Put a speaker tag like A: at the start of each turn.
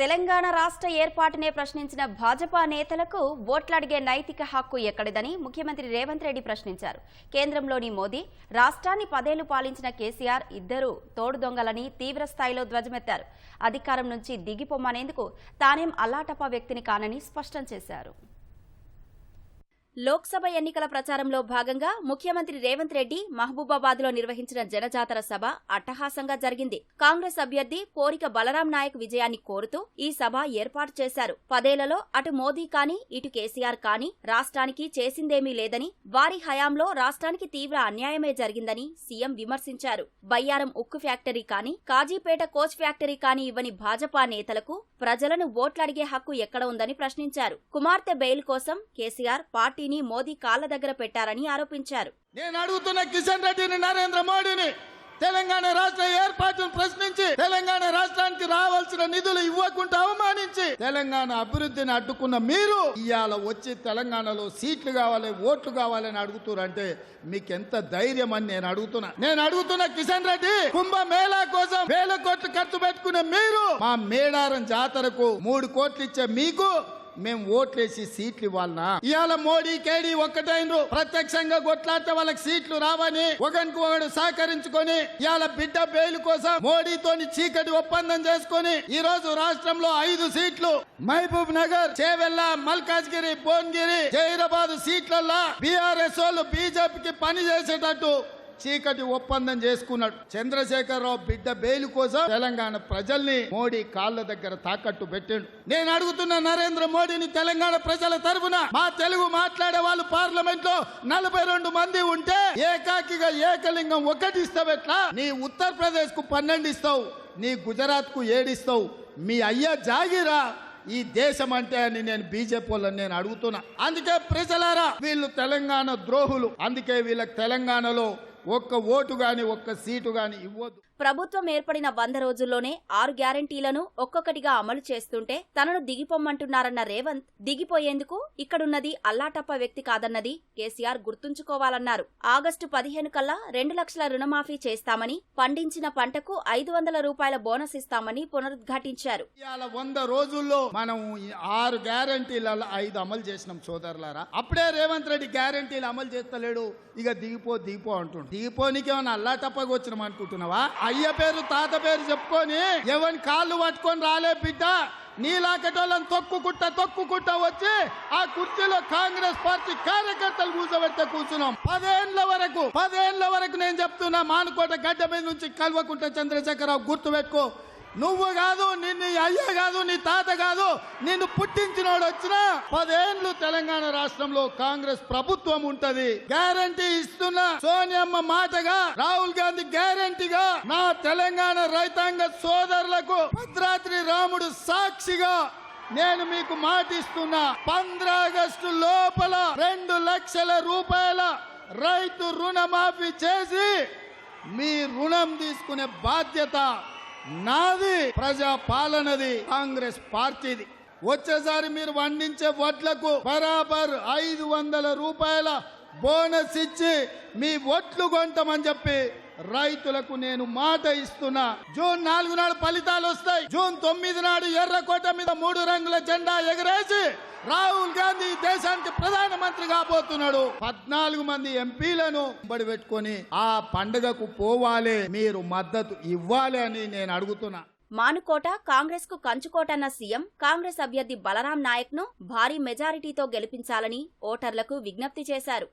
A: తెలంగాణ రాష్ట్ర ఏర్పాటునే ప్రశ్నించిన భాజపా నేతలకు ఓట్లడిగే నైతిక హక్కు ఎక్కడిదని ముఖ్యమంత్రి రేవంత్ రెడ్డి ప్రశ్నించారు. కేంద్రంలోని మోదీ రాష్ట్రాన్ని పదేళ్ళు పాలించిన కేసీఆర్ ఇద్దరూ తోడు దొంగలని తీవ్రస్థాయిలో ధ్వజమెత్తారు. అధికారం నుంచి దిగిపోమ్మనేందుకు తానేం అల్లాటప్ప వ్యక్తిని కానని స్పష్టం చేశారు. లోక్సభ ఎన్నికల ప్రచారంలో భాగంగా ముఖ్యమంత్రి రేవంత్ రెడ్డి మహబూబాబాద్లో నిర్వహించిన జనజాతర సభ అట్టహాసంగా జరిగింది. కాంగ్రెస్ అభ్యర్థి కోరిక బలరాం నాయక్ విజయాన్ని కోరుతూ ఈ సభ ఏర్పాటు చేశారు. పదేళ్ళలో అటు మోదీ కానీ ఇటు కేసీఆర్ కానీ రాష్ట్రానికి చేసిందేమీ లేదని వారి హయాంలో రాష్ట్రానికి తీవ్ర అన్యాయమే జరిగిందని సీఎం విమర్శించారు. బయ్యారం ఉక్కు ఫ్యాక్టరీ కానీ కాజీపేట కోచ్ ఫ్యాక్టరీ కానీ ఇవ్వని భాజపా నేతలకు ప్రజలను ఓట్లడిగే హక్కు ఎక్కడ ఉందని ప్రశ్నించారు. కుమార్తె బెయిల్ కోసం కేసీఆర్ పార్టీ పార్టీని మోదీ కాళ్ళ దగ్గర పెట్టారని ఆరోపించారు.
B: నేను అడుగుతున్న కిషన్ రెడ్డిని నరేంద్ర మోడీని తెలంగాణ రాష్ట్ర ఏర్పాటును ప్రశ్నించి తెలంగాణ రాష్ట్రానికి రావాల్సిన నిధులు ఇవ్వకుండా అవమానించి తెలంగాణ అభివృద్ధిని అడ్డుకున్న మీరు ఇవాళ వచ్చి తెలంగాణలో సీట్లు కావాలి ఓట్లు కావాలని అడుగుతున్నారంటే మీకు ఎంత ధైర్యం అని నేను అడుగుతున్నా. నేను అడుగుతున్న కిషన్ రెడ్డి కుంభ మేళా కోసం వేల కోట్లు ఖర్చు పెట్టుకున్న మీరు మా మేడారం జాతరకు మూడు కోట్లు ఇచ్చే మీకు మేము ఓట్లేసి సీట్లు ఇవ్వాలనా? ఇవాళ మోడీ కేడీ ఒక్కటైనరు ప్రత్యక్షంగా కొట్లాడితే వాళ్ళకి సీట్లు రావని ఒకరికి ఒకడు సహకరించుకొని ఇవాళ బిడ్డ బెయిల్ కోసం మోడీతోని చీకటి ఒప్పందం చేసుకొని ఈ రోజు రాష్ట్రంలో ఐదు సీట్లు. మహబూబ్ నగర్ చేవెల్ల మల్కాజ్గిరి భువనగిరి జైరాబాద్ సీట్లల్లో బీఆర్ఎస్ వాళ్ళు బీజేపీకి పని చేసేటట్టు చీకటి ఒప్పందం చేసుకున్నాడు. చంద్రశేఖరరావు బిడ్డ బెయిల్ కోసం తెలంగాణ ప్రజల్ని మోడీ కాళ్ళ దగ్గర తాకట్టు పెట్టాడు. నేను అడుగుతున్న నరేంద్ర మోడీని తెలంగాణ ప్రజల తరఫున మా తెలుగు మాట్లాడే వాళ్ళు పార్లమెంట్లో నలభై రెండు మంది ఉంటే ఏకాకిగా ఏకలింగం ఒకటి ఇస్తావు ఎట్లా? నీ ఉత్తరప్రదేశ్కు పన్నెండు ఇస్తావు నీ గుజరాత్కు ఏడిస్తావు మీ అయ్యా జాగిరా. ఈ దేశం అంటే అని నేను బీజేపీ వాళ్ళని నేను అడుగుతున్నా. అందుకే ప్రజలారా వీళ్ళు తెలంగాణ ద్రోహులు. అందుకే వీళ్ళకి తెలంగాణలో ఒక్క ఓటు గాని ఒక్క సీటు గాని ఇవ్వద్దు.
A: ప్రభుత్వం ఏర్పడిన వంద రోజుల్లోనే ఆరు గ్యారంటీలను ఒక్కొక్కటిగా అమలు చేస్తుంటే తనను దిగిపోమ్మంటున్నారన్న రేవంత్ దిగిపోయేందుకు ఇక్కడున్నది అల్లాటప్ప వ్యక్తి కాదన్నది కేసీఆర్ గుర్తుంచుకోవాలన్నారు. ఆగస్టు పదిహేను కల్లా రెండు లక్షల రుణమాఫీ చేస్తామని పండించిన పంటకు ఐదు వందల రూపాయల బోనస్ ఇస్తామని పునరుద్ఘాటించారు.
B: వంద రోజుల్లో మనం ఆరు గ్యారంటీలలో ఐదు అమలు చేసినాం సోదరులారా. అప్పుడే రేవంత్ రెడ్డి గ్యారంటీలు అమలు చేస్తలేడు. ఇక దిగిపో దిగిపో అంటుండు. దీపోనికి ఏమైనా అల్లాటప్పగా వచ్చినాం అనుకుంటున్నావా? అయ్య పేరు తాత పేరు చెప్పుకొని ఎవరిని కాళ్ళు పట్టుకొని రాలే బిడ్డ. నీలాకటోళ్ళని తొక్కుకుంట తొక్కుకుంటా వచ్చి ఆ కుర్చీలో కాంగ్రెస్ పార్టీ కార్యకర్తలు కూర్చోబెడితే కూర్చున్నాం. పదేళ్ళ వరకు పదేళ్ళ వరకు నేను చెప్తున్నా మానుకోట గడ్డ మీద నుంచి కల్వకుంట చంద్రశేఖరరావు గుర్తు పెట్టుకో నువ్వు కాదు నిన్ను అయ్య కాదు నీ తాత కాదు నిన్ను పుట్టించినోడు వచ్చినా పదేండ్లు తెలంగాణ రాష్ట్రంలో కాంగ్రెస్ ప్రభుత్వం ఉంటది. గ్యారంటీ ఇస్తున్న సోనియమ్మ మాటగా రాహుల్ గాంధీ గ్యారంటీగా నా తెలంగాణ రైతాంగ సోదరులకు భద్రాద్రి రాముడు సాక్షిగా నేను మీకు మాటిస్తున్నా. పంద్రాగస్టు లోపల రెండు లక్షల రూపాయల రైతు రుణమాఫీ చేసి మీ రుణం తీసుకునే బాధ్యత నాది ప్రజా పాలనది కాంగ్రెస్ పార్టీది. వచ్చేసారి మీరు వండించే వడ్లకు బరాబర్ ఐదు వందల రూపాయల బోనస్ ఇచ్చి మీ ఓట్లు కొంటామని చెప్పి రైతులకు నేను మాట ఇస్తున్నా. జూన్ నాలుగు నాడు ఫలితాలు వస్తాయి. జూన్ తొమ్మిది నాడు ఎర్రకోట మీద మూడు రంగుల జెండా ఎగరేసి రాహుల్ గాంధీ దేశానికి ప్రధానమంత్రి కాబోతున్నాడు. పద్నాలుగు మంది ఎంపీలను బడి పెట్టుకొని ఆ పండుగకు పోవాలి మీరు మద్దతు ఇవ్వాలి అని నేను అడుగుతున్నా.
A: మానుకోట కాంగ్రెస్కు కంచుకోటన్న సీఎం కాంగ్రెస్ అభ్యర్థి బలరాం నాయక్ను భారీ మెజారిటీతో గెలిపించాలని ఓటర్లకు విజ్ఞప్తి చేశారు.